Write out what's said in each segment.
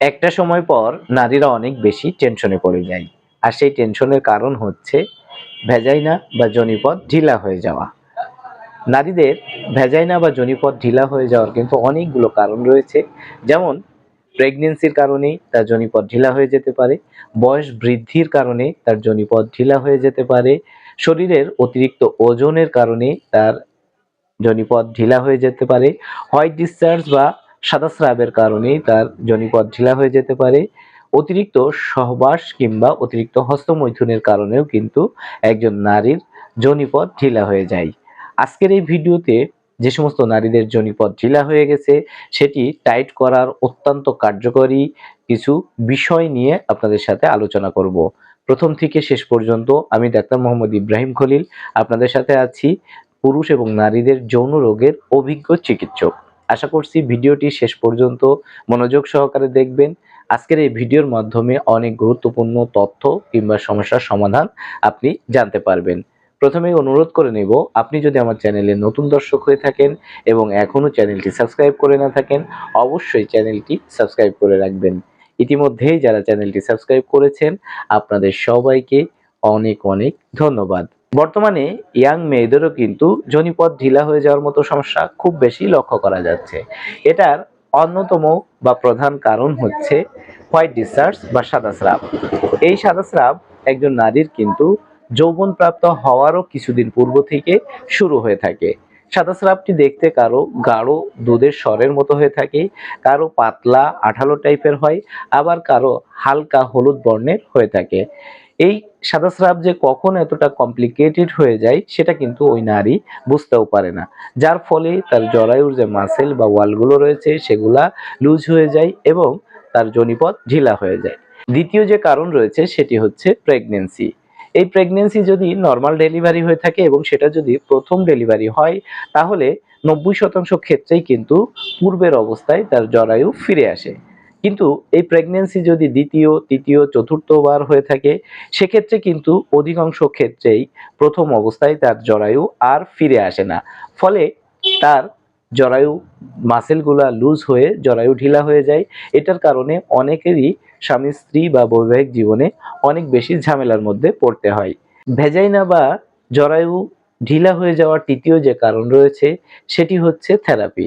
একটা সময় পর নারীরা অনেক বেশি টেনশনে পড়ে যায়। আর সেই টেনশনের কারণ হচ্ছে ভেজাইনা বা জনিপথ ঢিলা হয়ে যাওয়া। নারীদের ভেজাইনা বা জনিপথ ঢিলা হয়ে যাওয়ার কিন্তু অনেকগুলো কারণ রয়েছে। যেমন প্রেগনেন্সির কারণেই তার জনিপথ ঢিলা হয়ে যেতে পারে, বয়স বৃদ্ধির কারণে তার জনিপথ ঢিলা হয়ে যেতে পারে, শরীরের অতিরিক্ত ওজনের কারণে তার জনিপথ ঢিলা হয়ে যেতে পারে হোয়াইট ডিসচার্জ বা সাদা স্রাবের কারণে তার জনিপথ ঢিলা হয়ে যেতে পারে। অতিরিক্ত সহবাস কিংবা অতিরিক্ত হস্তমৈথুনের কারণেও কিন্তু একজন নারীর জনিপথ ঢিলা হয়ে যায়। আজকের এই ভিডিওতে যে সমস্ত নারীদের জনিপথ ঢিলা হয়ে গেছে, সেটি টাইট করার অত্যন্ত কার্যকরী কিছু বিষয় নিয়ে আপনাদের সাথে আলোচনা করব। প্রথম থেকে শেষ পর্যন্ত আমি ডাক্তার মোহাম্মদ ইব্রাহিম খলিল, আপনাদের সাথে আছি। পুরুষ এবং নারীদের যৌন রোগের অভিজ্ঞ চিকিৎসক। আশা করছি ভিডিওটি শেষ পর্যন্ত মনোযোগ সহকারে দেখবেন। আজকের এই ভিডিওর মাধ্যমে অনেক গুরুত্বপূর্ণ তথ্য কিংবা সমস্যার সমাধান আপনি জানতে পারবেন। প্রথমেই অনুরোধ করে নেব, আপনি যদি আমার চ্যানেলে নতুন দর্শক হয়ে থাকেন এবং এখনও চ্যানেলটি সাবস্ক্রাইব করে না থাকেন, অবশ্যই চ্যানেলটি সাবস্ক্রাইব করে রাখবেন। ইতিমধ্যেই যারা চ্যানেলটি সাবস্ক্রাইব করেছেন, আপনাদের সবাইকে অনেক অনেক ধন্যবাদ। বর্তমানে ইয়াং মেয়েদেরও কিন্তু জনিপথ ঢিলা হয়ে যাওয়ার মতো সমস্যা খুব বেশি লক্ষ্য করা যাচ্ছে। এটার অন্যতম বা প্রধান কারণ হচ্ছে হোয়াইট ডিসচার্জ বা সাদা স্রাব। এই সাদা স্রাব একজন নারীর কিন্তু যৌবনপ্রাপ্ত হওয়ারও কিছুদিন পূর্ব থেকে শুরু হয়ে থাকে। সাদা স্রাবটি দেখতে কারও গাঢ় দুধের স্বরের মতো হয়ে থাকে, কারও পাতলা আঠালো টাইপের হয়, আবার কারও হালকা হলুদ বর্ণের হয়ে থাকে। এই সাদা স্রাব যে কখন এতটা কমপ্লিকেটেড হয়ে যায়, সেটা কিন্তু ওই নারী বুঝতেও পারে না। যার ফলে তার জরায়ুর যে মাসেল বা ওয়ালগুলো রয়েছে, সেগুলা লুজ হয়ে যায় এবং তার জনিপথ ঢিলা হয়ে যায়। দ্বিতীয় যে কারণ রয়েছে, সেটি হচ্ছে প্রেগনেন্সি এই প্রেগনেন্সি যদি নর্মাল ডেলিভারি হয়ে থাকে এবং সেটা যদি প্রথম ডেলিভারি হয়, তাহলে নব্বই শতাংশ ক্ষেত্রেই কিন্তু পূর্বের অবস্থায় তার জরায়ু ফিরে আসে। কিন্তু এই প্রেগনেন্সি যদি দ্বিতীয়, তৃতীয়, চতুর্থবার হয়ে থাকে, সেক্ষেত্রে কিন্তু অধিকাংশ ক্ষেত্রেই প্রথম অবস্থায় তার জরায়ু আর ফিরে আসে না। ফলে তার জরায়ু মাসেলগুলা লুজ হয়ে, জরায়ু ঢিলা হয়ে যায়। এটার কারণে অনেকেরই স্বামী, স্ত্রী বা বৈবাহিক জীবনে অনেক বেশি ঝামেলার মধ্যে পড়তে হয়। ভেজাইনা বা জরায়ু ঢিলা হয়ে যাওয়ার তৃতীয় যে কারণ রয়েছে, সেটি হচ্ছে থেরাপি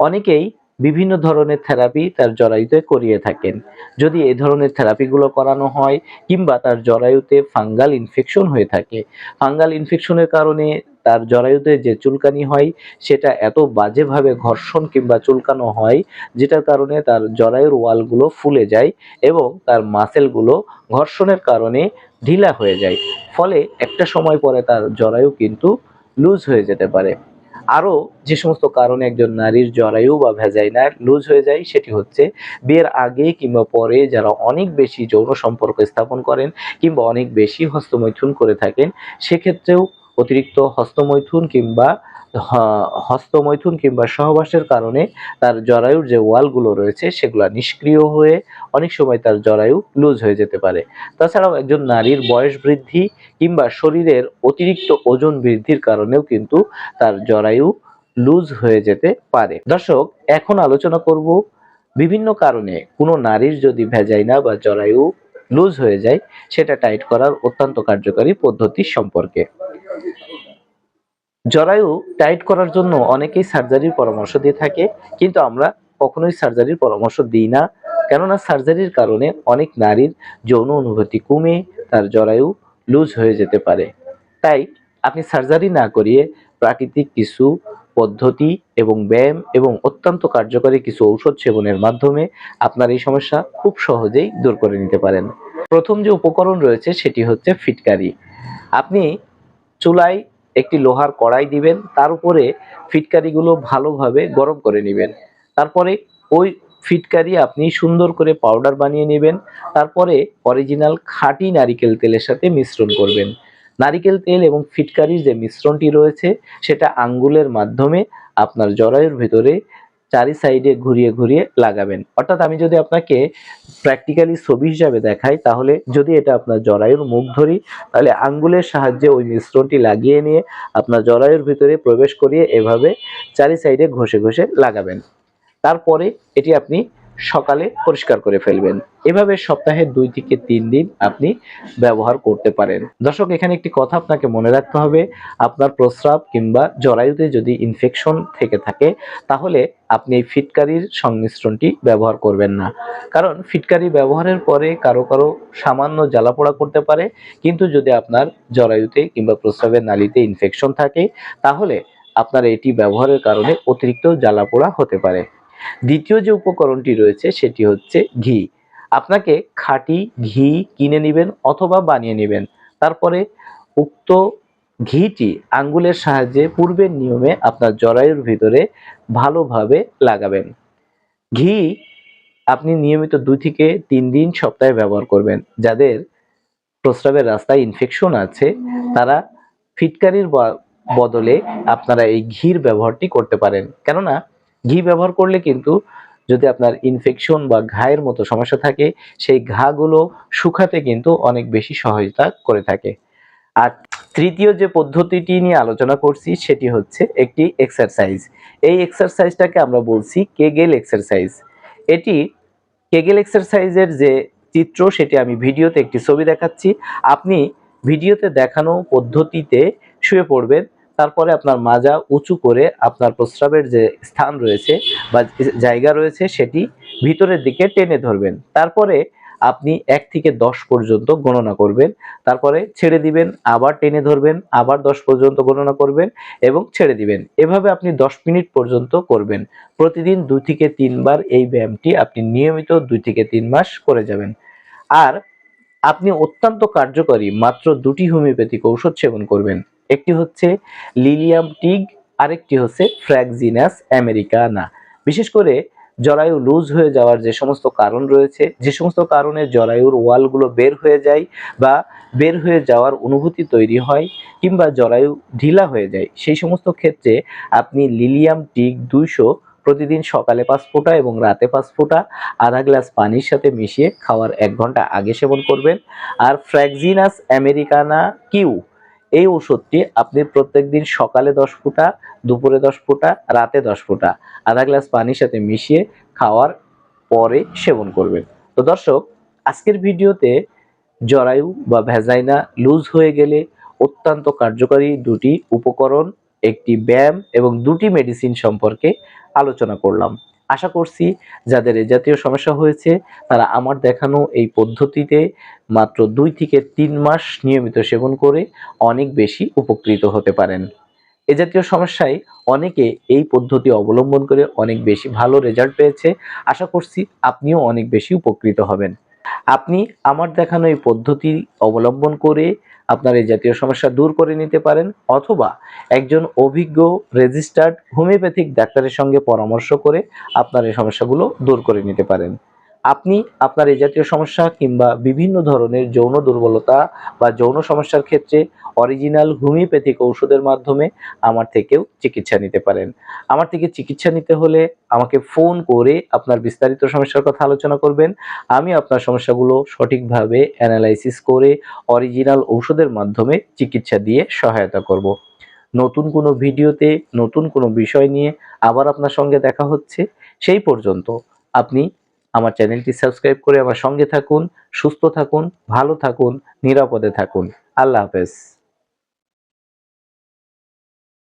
অনেকেই বিভিন্ন ধরনের থেরাপি তার জরায়ুতে করিয়ে থাকেন। যদি এই ধরনের থেরাপিগুলো করানো হয় কিংবা তার জরায়ুতে ফাঙ্গাল ইনফেকশন হয়ে থাকে, ফাঙ্গাল ইনফেকশনের কারণে তার জরায়ুতে যে চুলকানি হয় সেটা এত বাজেভাবে ঘর্ষণ কিংবা চুলকানো হয় যেটার কারণে তার জরায়ুর ওয়ালগুলো ফুলে যায় এবং তার মাসেলগুলো ঘর্ষণের কারণে ঢিলা হয়ে যায়। ফলে একটা সময় পরে তার জরায়ু কিন্তু লুজ হয়ে যেতে পারে। আরও যে সমস্ত কারণে একজন নারীর জরায়ু বা ভেজাইনা লুজ হয়ে যায়, সেটি হচ্ছে বিয়ের আগে কিংবা পরে যারা অনেক বেশি যৌন সম্পর্ক স্থাপন করেন কিংবা অনেক বেশি হস্তমৈথুন করে থাকেন, সেক্ষেত্রেও অতিরিক্ত হস্তমৈথুন কিংবা হস্তমৈথুন কিংবা সহবাসের কারণে তার জরায়ুর যে ওয়ালগুলো রয়েছে সেগুলো নিষ্ক্রিয় হয়ে অনেক সময় তার জরায়ু লুজ হয়ে যেতে পারে। তাছাড়াও একজন নারীর বয়স বৃদ্ধি কিংবা শরীরের অতিরিক্ত ওজন বৃদ্ধির কারণেও কিন্তু তার জরায়ু লুজ হয়ে যেতে পারে। দর্শক, এখন আলোচনা করব বিভিন্ন কারণে কোনো নারীর যদি ভেজাইনা বা জরায়ু লুজ হয়ে যায়, সেটা টাইট করার অত্যন্ত কার্যকরী পদ্ধতি সম্পর্কে। জরায়ু টাইট করার জন্য অনেকেই সার্জারির পরামর্শ দিয়ে থাকে, কিন্তু আমরা কখনোই সার্জারির পরামর্শ দিই না। কেননা সার্জারির কারণে অনেক নারীর যৌন অনুভূতি কমে, তার জরায়ু লুজ হয়ে যেতে পারে। তাই আপনি সার্জারি না করিয়ে প্রাকৃতিক কিছু পদ্ধতি এবং ব্যায়াম এবং অত্যন্ত কার্যকরী কিছু ঔষধ সেবনের মাধ্যমে আপনার এই সমস্যা খুব সহজেই দূর করে নিতে পারেন। প্রথম যে উপকরণ রয়েছে সেটি হচ্ছে ফিটকারি। আপনি চুলায় একটি লোহার কড়াই দিবেন, তার উপরে ফিটকারিগুলো ভালোভাবে গরম করে নেবেন। তারপরে ওই ফিটকারি আপনি সুন্দর করে পাউডার বানিয়ে নেবেন, তারপরে অরিজিনাল খাঁটি নারিকেল তেলের সাথে মিশ্রণ করবেন। নারিকেল তেল এবং ফিটকারির যে মিশ্রণটি রয়েছে, সেটা আঙ্গুলের মাধ্যমে আপনার জরায়ুর ভিতরে চারি সাইডে ঘুরিয়ে ঘুরিয়ে লাগাবেন। অর্থাৎ আমি যদি আপনাকে প্র্যাকটিক্যালি ছবি হিসাবে দেখাই, তাহলে যদি এটা আপনার জরায়ুর মুখ ধরি, তাহলে আঙ্গুলের সাহায্যে ওই মিশ্রণটি লাগিয়ে নিয়ে আপনার জরায়ুর ভিতরে প্রবেশ করিয়ে এভাবে চারি সাইডে ঘষে ঘষে লাগাবেন। তারপরে এটি আপনি সকালে পরিষ্কার করে ফেলবেন। এভাবে সপ্তাহে দুই থেকে তিন দিন আপনি ব্যবহার করতে পারেন। দর্শক, এখানে একটি কথা আপনাকে মনে রাখতে হবে। আপনার প্রস্রাব কিংবা জরায়ুতে যদি ইনফেকশন থেকে থাকে, তাহলে আপনি এই ফিটকারির সংমিশ্রণটি ব্যবহার করবেন না। কারণ ফিটকারি ব্যবহারের পরে কারও কারও সামান্য জ্বালাপোড়া করতে পারে। কিন্তু যদি আপনার জরায়ুতে কিংবা প্রস্রাবের নালিতে ইনফেকশন থাকে, তাহলে আপনার এটি ব্যবহারের কারণে অতিরিক্ত জ্বালাপোড়া হতে পারে। দ্বিতীয় যে উপকরণটি রয়েছে সেটি হচ্ছে ঘি। আপনাকে খাঁটি ঘি কিনে নেবেন অথবা বানিয়ে নেবেন। তারপরে উক্ত ঘিটি আঙ্গুলের সাহায্যে পূর্বের নিয়মে আপনার জরায়ুর ভিতরে ভালোভাবে লাগাবেন। ঘি আপনি নিয়মিত দু থেকে তিন দিন সপ্তাহে ব্যবহার করবেন। যাদের প্রস্রাবের রাস্তায় ইনফেকশন আছে, তারা ফিটকারির বদলে আপনারা এই ঘির ব্যবহারটি করতে পারেন। কেননা ঘি ব্যবহার করলে কিন্তু যদি আপনার ইনফেকশন বা ঘায়ের মতো সমস্যা থাকে, সেই ঘাগুলো শুকাতে কিন্তু অনেক বেশি সহায়তা করে থাকে। আর তৃতীয় যে পদ্ধতিটি নিয়ে আলোচনা করছি, সেটি হচ্ছে একটি এক্সারসাইজ এই এক্সারসাইজটাকে আমরা বলছি কেগেল এক্সারসাইজ এটি কেগেল এক্সারসাইজের যে চিত্র, সেটি আমি ভিডিওতে একটি ছবি দেখাচ্ছি। আপনি ভিডিওতে দেখানো পদ্ধতিতে শুয়ে পড়বেন। তারপরে আপনার মাজা উঁচু করে আপনার প্রস্রাবের যে স্থান রয়েছে বা জায়গা রয়েছে সেটি ভিতরের দিকে টেনে ধরবেন। তারপরে আপনি এক থেকে দশ পর্যন্ত গণনা করবেন। তারপরে ছেড়ে দিবেন, আবার টেনে ধরবেন, আবার দশ পর্যন্ত গণনা করবেন এবং ছেড়ে দিবেন। এভাবে আপনি দশ মিনিট পর্যন্ত করবেন। প্রতিদিন দুই থেকে তিনবার এই ব্যায়ামটি আপনি নিয়মিত দুই থেকে তিন মাস করে যাবেন। আর আপনি অত্যন্ত কার্যকরী মাত্র দুটি হোমিওপ্যাথিক ঔষধ সেবন করবেন। একটি হচ্ছে লিলিয়াম টিগ, আরেকটি হচ্ছে ফ্র্যাগজিনাস আমেরিকানা। বিশেষ করে জরায়ু লুজ হয়ে যাওয়ার যে সমস্ত কারণ রয়েছে, যে সমস্ত কারণে জরায়ুর ওয়ালগুলো বের হয়ে যায় বা বের হয়ে যাওয়ার অনুভূতি তৈরি হয় কিংবা জরায়ু ঢিলা হয়ে যায়। সেই সমস্ত ক্ষেত্রে আপনি লিলিয়াম টিক দুইশো প্রতিদিন সকালে পাঁচ ফোঁটা এবং রাতে পাঁচ ফোঁটা আধা গ্লাস পানির সাথে মিশিয়ে খাওয়ার এক ঘণ্টা আগে সেবন করবেন। আর ফ্র্যাগজিনাস আমেরিকানা কিউ এই ওষুধটি আপনি প্রত্যেক দিন সকালে দশ ফুটা, দুপুরে দশ ফুটা, রাতে দশ ফুটা আধা গ্লাস পানির সাথে মিশিয়ে খাওয়ার পরে সেবন করবেন। তো দর্শক, আজকের ভিডিওতে জরায়ু বা ভেজাইনা লুজ হয়ে গেলে অত্যন্ত কার্যকরী দুটি উপকরণ, একটি ব্যায়াম এবং দুটি মেডিসিন সম্পর্কে আলোচনা করলাম। আশা করছি যাদের এ জাতীয় সমস্যা হয়েছে, তারা আমার দেখানো এই পদ্ধতিতে মাত্র দুই থেকে তিন মাস নিয়মিত সেবন করে অনেক বেশি উপকৃত হতে পারেন। এ জাতীয় সমস্যায় অনেকে এই পদ্ধতি অবলম্বন করে অনেক বেশি ভালো রেজাল্ট পেয়েছে। আশা করছি আপনিও অনেক বেশি উপকৃত হবেন। আপনি আমার দেখানো এই পদ্ধতি অবলম্বন করে আপনার এই জাতীয় সমস্যা দূর করে নিতে পারেন অথবা একজন অভিজ্ঞ রেজিস্টার্ড হোমিওপ্যাথিক ডাক্তারের সঙ্গে পরামর্শ করে আপনার এই সমস্যাগুলো দূর করে নিতে পারেন। আপনি আপনার এই জাতীয় সমস্যা কিংবা বিভিন্ন ধরনের যৌন দুর্বলতা বা যৌন সমস্যার ক্ষেত্রে অরিজিনাল হোমিওপ্যাথিক ঔষধের মাধ্যমে আমার থেকেও চিকিৎসা নিতে পারেন। আমার থেকে চিকিৎসা নিতে হলে আমাকে ফোন করে আপনার বিস্তারিত সমস্যার কথা আলোচনা করবেন। আমি আপনার সমস্যাগুলো সঠিকভাবে অ্যানালাইসিস করে অরিজিনাল ঔষধের মাধ্যমে চিকিৎসা দিয়ে সহায়তা করব। নতুন কোনো ভিডিওতে নতুন কোনো বিষয় নিয়ে আবার আপনার সঙ্গে দেখা হচ্ছে। সেই পর্যন্ত আপনি আমার চ্যানেলটি সাবস্ক্রাইব করে আমার সঙ্গে থাকুন, সুস্থ থাকুন, ভালো থাকুন, নিরাপদে থাকুন। আল্লাহ হাফেজ।